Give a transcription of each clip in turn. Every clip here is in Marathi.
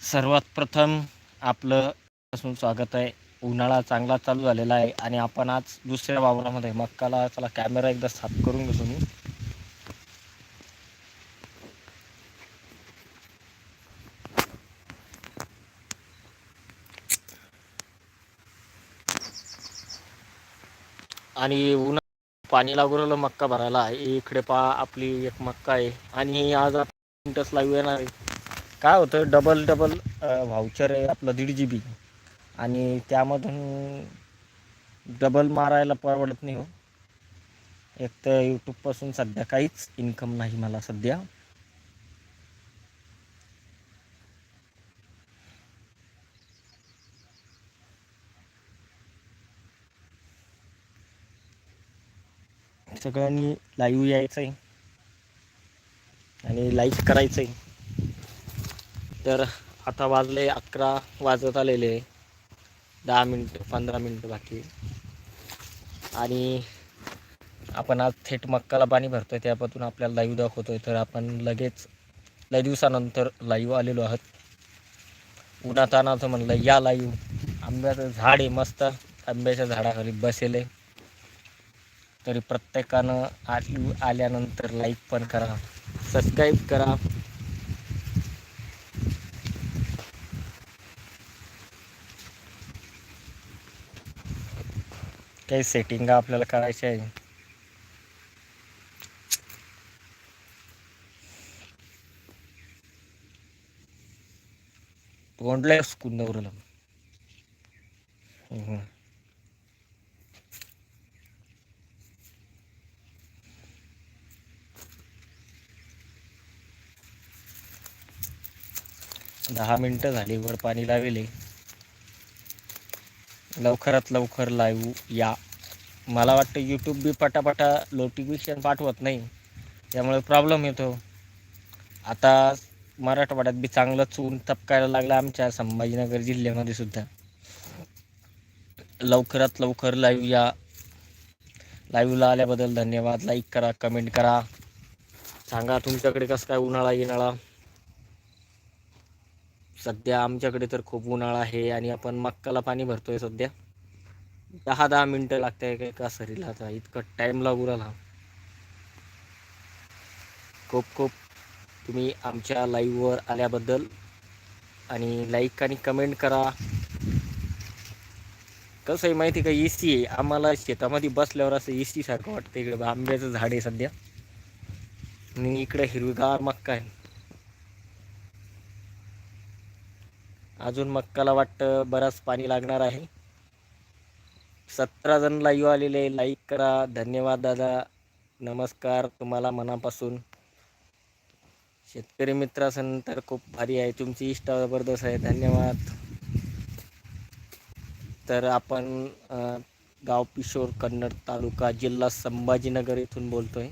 सर्वात प्रथम आपलं पासून स्वागत आहे. उन्हाळा चांगला चालू झालेला आहे आणि आपण आज दुसऱ्या वावरामध्ये मक्काला चला कॅमेरा एकदा साफ करून घेतो मी. आणि उन्हा पाणी लागून मक्का भरायला आहे. इकडे पा आपली एक मक्का आहे. आणि आज आपण लाईव्ह लावू येणार आहे. काय होतं डबल डबल व्हाउचर आहे आपलं दीड जी बी आणि त्यामधून डबल मारायला परवडत नाही हो. एक तर यूट्यूबपासून सध्या काहीच इन्कम नाही मला सध्या. सगळ्यांनी लाईव्ह यायचं आहे आणि लाईक करायचं आहे तर आता वाजले अकरा वाजत आलेले दहा मिनटं पंधरा मिनटं बाकी आणि आपण आज थेट मक्काला पाणी भरतो आहे त्यापासून आपल्याला लाईव्ह आहे तर आपण लगेच लई दिवसानंतर लाईव्ह आलेलो आहोत. उन्हातानाचं म्हणलं या लाईव्ह. आंब्याचं झाड आहे मस्त. आंब्याच्या झाडाखाली बसेल तरी प्रत्येकानं आली आल्यानंतर लाईक पण करा सबस्क्राईब करा. काही सेटिंग आपल्याला करायची आहे. तोंडलंय कुंदवरला. दहा मिनटं झाली वर पाणी लावेले. लवकरात लवकर लाईव्ह या. मला वाटतं यूट्यूब बी पटापटा नोटिफिकेशन पाठवत नाही. त्यामुळे प्रॉब्लेम येतो. आता मराठवाड्यात बी चांगलंच ऊन तपकायला लागलं आमच्या संभाजीनगर जिल्ह्यामध्ये सुद्धा. लवकरात लवकर लाईव्ह या. लाईव्हला आल्याबद्दल धन्यवाद. लाईक करा कमेंट करा. सांगा तुमच्याकडे कसं काय उन्हाळा येणाळा सध्या आमच्याकडे तर खूप उन्हाळा आहे आणि आपण मक्काला पाणी भरतोय सध्या. दहा दहा मिनटं लागत आहे एका सरीला आता इतकं टाईम लागू राहिला. खूप खूप तुम्ही आमच्या लाईव्हवर आल्याबद्दल आणि लाईक आणि कमेंट करा. कसं आहे माहिती का ए सी आहे. आम्हाला शेतामध्ये बसल्यावर असं ए सी सारखं वाटतं इकडे आंब्याचं झाड आहे सध्या. आणि इकडे हिरवीगार मक्का आहे. अजून मक्काला वाटतं बराच पाणी लागणार आहे. सतरा जण लाईव्ह आलेले लाईक करा. धन्यवाद दादा. नमस्कार तुम्हाला मनापासून. शेतकरी मित्र असेल तर खूप भारी आहे. तुमची इष्टा जबरदस्त आहे. धन्यवाद. तर आपण गाव पिशोर कन्नड तालुका जिल्हा संभाजीनगर येथून बोलतोय.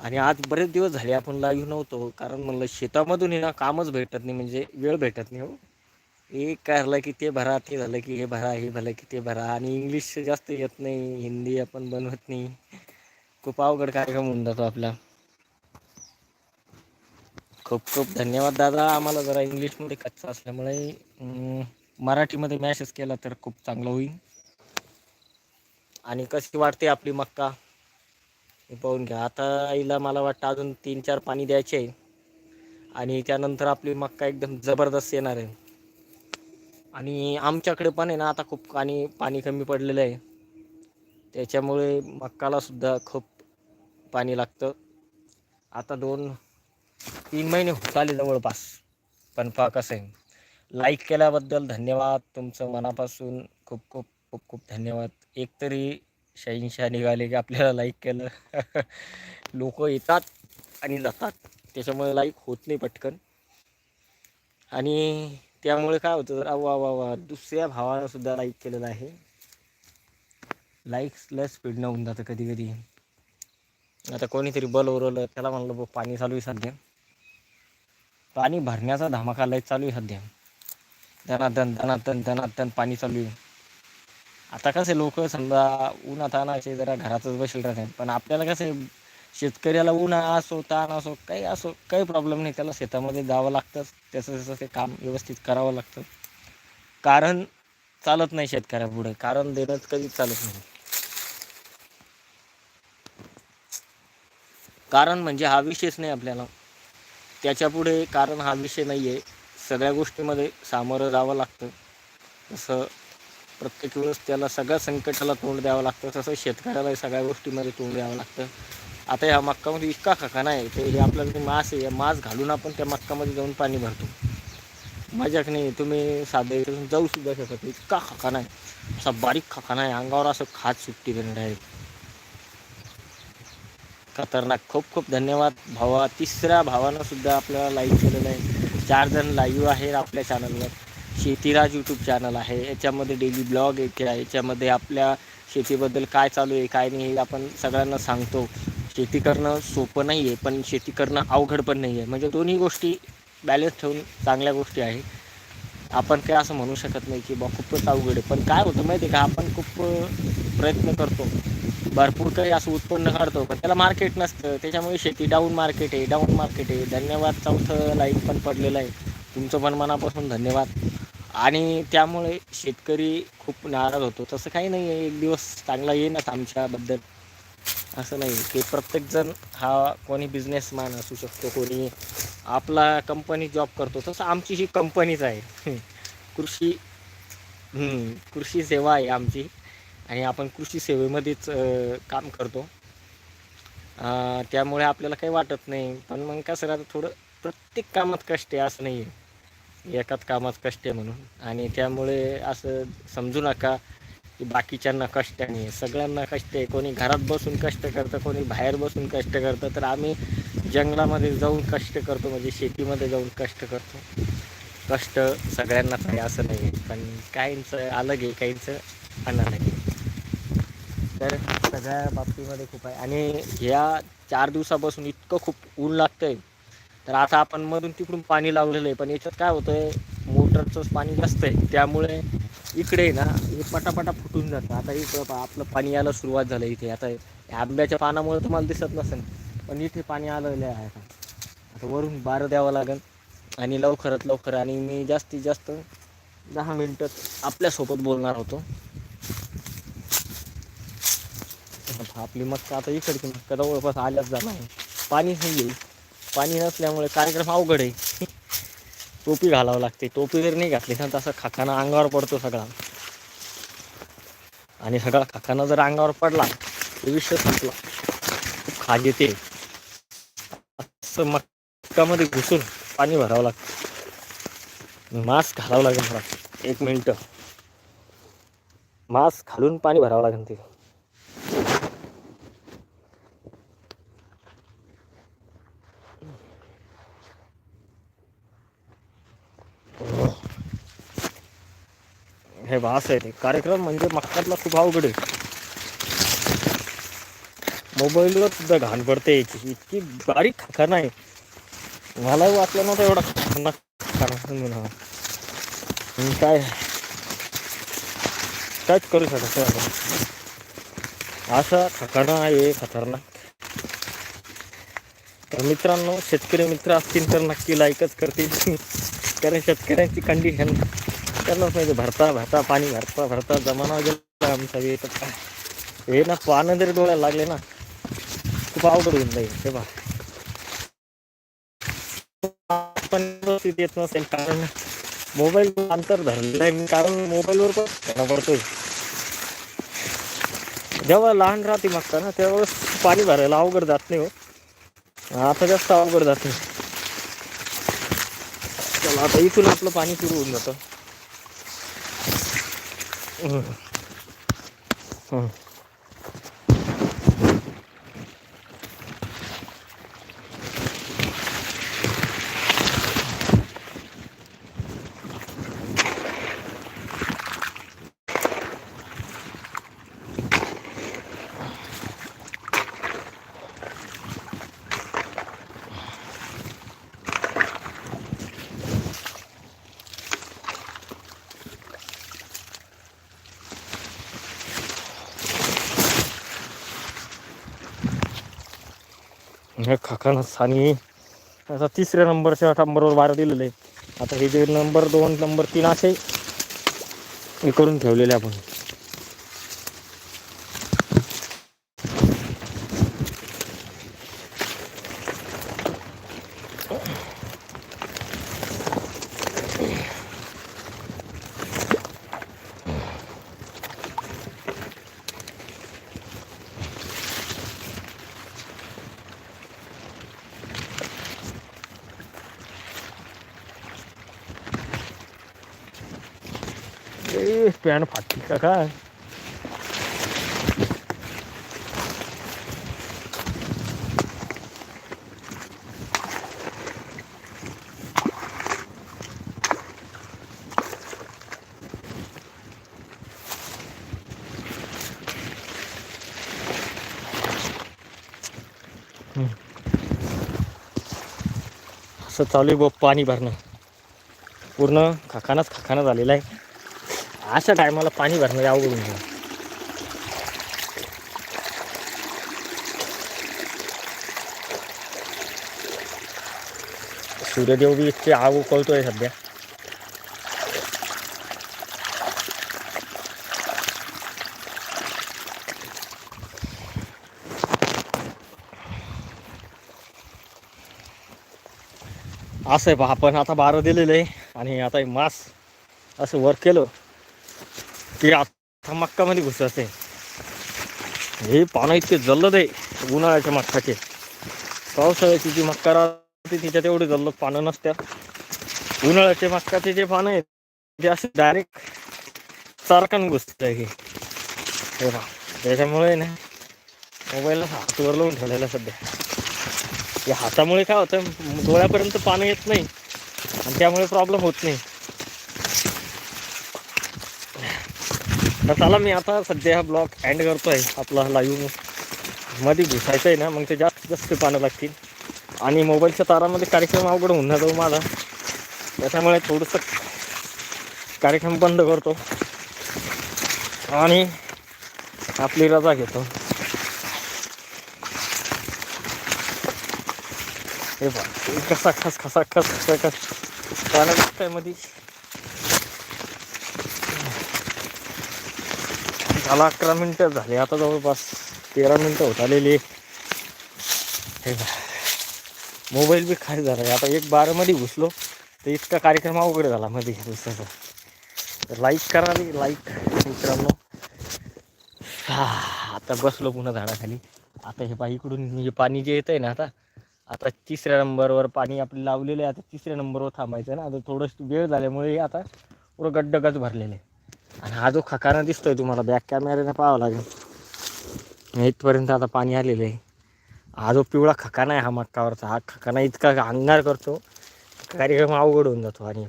आणि आज बरेच दिवस झाले आपण लाईव्ह नव्हतो कारण म्हणलं शेतामधून हे ना कामच भेटत नाही म्हणजे वेळ भेटत नाही हो. एक काय झालं की ते भरा ते झालं की हे भरा हे भलं की ते भरा. आणि इंग्लिश जास्त येत नाही हिंदी आपण बनवत नाही. खूप अवघड कार्यक्रम होऊन जातो आपला. खूप खूप धन्यवाद दादा. आम्हाला जरा इंग्लिशमध्ये कच्चा असल्यामुळे मराठीमध्ये मॅसेज केला तर खूप चांगलं होईल. आणि कशी वाटते आपली मक्का? हे पाहून घ्या. आता आईला मला वाटतं अजून तीन चार पाणी द्यायचे आहे. आणि त्यानंतर आपली मक्का एकदम जबरदस्त येणार आहे. आणि आमच्याकडे पण आहे ना आता खूप पाणी पाणी कमी पडलेलं आहे. त्याच्यामुळे मक्काला सुद्धा खूप पाणी लागतं. आता दोन तीन महिने होत आले जवळपास पण पहा कसं आहे. लाईक केल्याबद्दल धन्यवाद. तुमचं मनापासून खूप खूप खूप खूप धन्यवाद. एकतरी शहिंशा निघाले की आपल्याला लाईक केलं. लोक येतात आणि जातात. त्याच्यामुळे लाईक होत नाही पटकन. आणि त्यामुळे काय होतं तर वा वा वा दुसऱ्या भावानं सुद्धा लाईक केलेलं आहे. लाईक्स लस स्पीडनं होऊन जातं कधी कधी आता कोणीतरी बल उरवलं त्याला म्हणलं बघ पाणी चालू आहे सध्या. पाणी भरण्याचा धमाका लय चालू आहे सध्या. धनातन धनातन धनातन पाणी चालू आहे. आता कसे लोक समजा उन्हातानाचे जरा घरातच बसेल राहतात पण आपल्याला कसं आहे, शेतकऱ्याला उन्हाळा असो ताण असो काही असो काही प्रॉब्लेम नाही. त्याला शेतामध्ये जावं लागतंच त्याचं त्याचं ते काम व्यवस्थित करावं लागतं. कारण चालत नाही शेतकऱ्यापुढे. कारण देणं कधीच चालत नाही. कारण म्हणजे हा विषयच नाही आपल्याला. त्याच्यापुढे कारण हा विषय नाही आहे सगळ्या गोष्टीमध्ये सामोरं जावं लागतं. तसं प्रत्येक वेळेस त्याला सगळ्या संकटाला तोंड द्यावं लागतं. तसं शेतकऱ्यालाही सगळ्या गोष्टीमध्ये तोंड द्यावं लागतं. आता ह्या मक्कामध्ये इतका खकाना आहे ते हे आपल्याला ते मास आहे मास घालून आपण त्या मक्कामध्ये जाऊन पाणी भरतो. मजाक नाही तुम्ही साधे जाऊ सुद्धा शकत इतका खकाना आहे असा बारीक खकाना आहे अंगावर असं खात सुट्टी देणार आहे. खतरनाक. खूप खूप धन्यवाद. भावा तिसऱ्या भावानं सुद्धा आपल्याला लाईव्ह केलेलं आहे. चार जण लाईव्ह आहे आपल्या चॅनलवर शेतीराज यूट्यूब चॅनल आहे. याच्यामध्ये डेली ब्लॉग येते आहे. याच्यामध्ये आपल्या शेतीबद्दल काय चालू आहे काय नाही हे आपण सगळ्यांना सांगतो. शेती करणं सोपं नाही आहे पण शेती करणं अवघड पण नाही आहे म्हणजे दोन्ही गोष्टी बॅलन्स ठेवून चांगल्या गोष्टी आहे. आपण काय असं म्हणू शकत नाही की बा खूपच अवघड आहे. पण काय होतं माहिती आहे का? आपण खूप प्रयत्न करतो. भरपूर काही असं उत्पन्न काढतो पण त्याला मार्केट नसतं. त्याच्यामुळे शेती डाऊन मार्केट आहे डाऊन मार्केट आहे. धन्यवाद. चौथं लाईन पण पडलेलं आहे. तुमचं पण मनापासून धन्यवाद. आणि त्यामुळे शेतकरी खूप नाराज होतो. तसं काही नाही आहे एक दिवस चांगला येईनच आमच्याबद्दल. असं नाही. की प्रत्येकजण हा कोणी बिझनेसमॅन असू शकतो कोणी आपला कंपनी जॉब करतो. तसं आमची ही कंपनीच आहे. कृषी कृषी सेवा आहे आमची. आणि आपण कृषी सेवेमध्येच काम करतो. त्यामुळे आपल्याला काही वाटत नाही. पण मग कसं राहतं थोडं प्रत्येक कामात कष्ट आहे असं नाही आहे एकाच कामात कष्ट आहे म्हणून. आणि त्यामुळे असं समजू नका की बाकीच्यांना कष्ट नाही सगळ्यांना कष्ट आहे. कोणी घरात बसून कष्ट करतं कोणी बाहेर बसून कष्ट करतं तर आम्ही जंगलामध्ये जाऊन कष्ट करतो म्हणजे शेतीमध्ये जाऊन कष्ट करतो. कष्ट सगळ्यांनाच आहे असं नाही आहे. पण काहींचं अलग आहे काहींचं अनलग आहे. तर सगळ्या बाबतीमध्ये खूप आहे. आणि ह्या चार दिवसापासून इतकं खूप ऊन लागतं आहे तर आता आपण मधून तिकडून पाणी लावलेलं आहे पण याच्यात काय होतंय मोटरचंच पाणी जास्त आहे त्यामुळे इकडे आहे ना हे पटापटा फुटून जातं. आता इकडं आपलं पाणी यायला सुरुवात झालं इथे. आता या आंब्याच्या पानामुळे तुम्हाला दिसत नसेल पण इथे पाणी आलेलं आहे. आता आता वरून बारं द्यावं लागेल आणि लवकरात लवकर आणि मी जास्तीत जास्त दहा मिनटं आपल्यासोबत बोलणार होतो. आता आपली मक्का आता इकडची मक्का जवळपास आल्याच जाणार पाणी नाही येईल. पाणी नसल्यामुळे कार्यक्रम अवघड आहे. टोपी घालावं लागते. टोपी जर नाही घातली ना तसा खाकाना अंगावर पडतो सगळा. आणि सगळा खाकाना जर अंगावर पडला तर विषय संपला खूप खाज येते. असं मक्कामध्ये घुसून पाणी भरावं लागतं. मास्क घालावं लागेल मला. एक मिनटं. मास्क घालून पाणी भरावं लागेल ते भास आहे ते कार्यक्रम म्हणजे मक्कातला खूप अवघड आहे. मोबाईलवर सुद्धा घाण पडते. याची इतकी बारीक खाखा नाही मला वाटलं नव्हतं एवढा खतरनाक कार्यक्रम काय? कायच करू शकत आपण? असा खकाना आहे खतरनाक. तर मित्रांनो शेतकरी मित्र असतील तर नक्की लाईकच करतील. कारण शेतकऱ्यांची कंडिशन त्यांनाच पाहिजे भरता भरता पाणी भरता भरता जमाना गेला आमचा वेळ. काय? हे ना पानं जरी डोळ्याला लागले ना. खूप अवघड होऊन जाईल हे बा पण येत नसेल कारण मोबाईल अंतर धरलेलं आहे मी कारण मोबाईलवर पण पडतोय. जेव्हा लहान राहते मागता ना त्यावेळेस पाणी भरायला अवघड जात नाही हो. आता जास्त अवघड जात नाही. चला आता इथून आपलं पाणी सुरू होऊन जातं. 어. 어. हे खकानच आणि आता तिसऱ्या नंबरच्या नंबरवर बारा दिलेलं आहे आता हे जे नंबर दोन नंबर तीन असे हे करून ठेवलेले आपण. ए पॅन्ट फाटली का काय? असं चालू आहे बघ पाणी भरणं. पूर्ण खाखानाच खाखाना झालेला आहे. अशा टायमाला पाणी भरणं लय अवघड होऊन जातं. सूर्यदेव बी इतके आग उकळतोय सध्या असं आहे पहा आपण आता बारा दिलेलं आहे आणि आता मास असं वर केलं की आता मक्कामध्ये घुसते हे पानं इतके जल्लद आहे उन्हाळ्याच्या मक्काचे. पावसाळ्याची जी मक्का राहते तिच्या तेवढे जल्लद पानं नसत्या. उन्हाळ्याचे मक्काचे जे पानं आहेत ते असे डायरेक्ट चारकान घुसत आहे हे त्याच्यामुळे ना मोबाईलला हातवर लावून ठेवलेला सध्या. या हातामुळे काय होतं डोळ्यापर्यंत पानं येत नाही आणि त्यामुळे प्रॉब्लेम होत नाही. तर चला मी आता सध्या हा ब्लॉक अँड करतो आहे आपला लाईव्हमध्ये घुसायचं आहे ना मग ते जास्त जास्त पानं लागतील. आणि मोबाईलच्या तारामध्ये कार्यक्रम अवघड होऊन जातो माझा त्याच्यामुळे थोडंसं कार्यक्रम बंद करतो. आणि आपली रजा घेतो. हे बघ कसा खस खसा खस खस पानं लागतंयमध्ये झाला अकरा मिनटं झाले. आता जवळपास तेरा मिनटं होत आलेली. हे मोबाईल बी खाली झाला. आता एक बारामध्ये घुसलो तर इतका कार्यक्रम अवघड झाला मध्ये. दुसऱ्याचा तर लाईक करा लाईक मित्रांनो. हा, आता बसलो पुन्हा झाडाखाली. आता हे पा इकडून म्हणजे पाणी जे येत आहे ना आता आता तिसऱ्या नंबरवर पाणी आपलं लावलेलं आहे. आता तिसऱ्या नंबरवर थांबायचं ना. आता थोडंसं वेळ झाल्यामुळे आता पुरं गड्डगच भरलेलं आहे. आणि हा जो खकारा दिसतोय तुम्हाला बॅक कॅमेऱ्याने पाहावं लागेल. इथपर्यंत आता पाणी आलेलं आहे. हा जो पिवळा खकाना आहे हा मक्कावरचा हा खकाना इतका अंगार करतो कार्यक्रम अवघड होऊन जातो आणि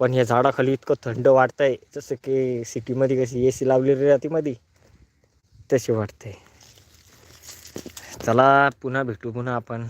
पण या झाडाखाली इतकं थंड वाटतंय जसं की सिटीमध्ये कशी ए सी लावलेली राहते मध्ये तशी वाटते चला पुन्हा भेटू पुन्हा आपण.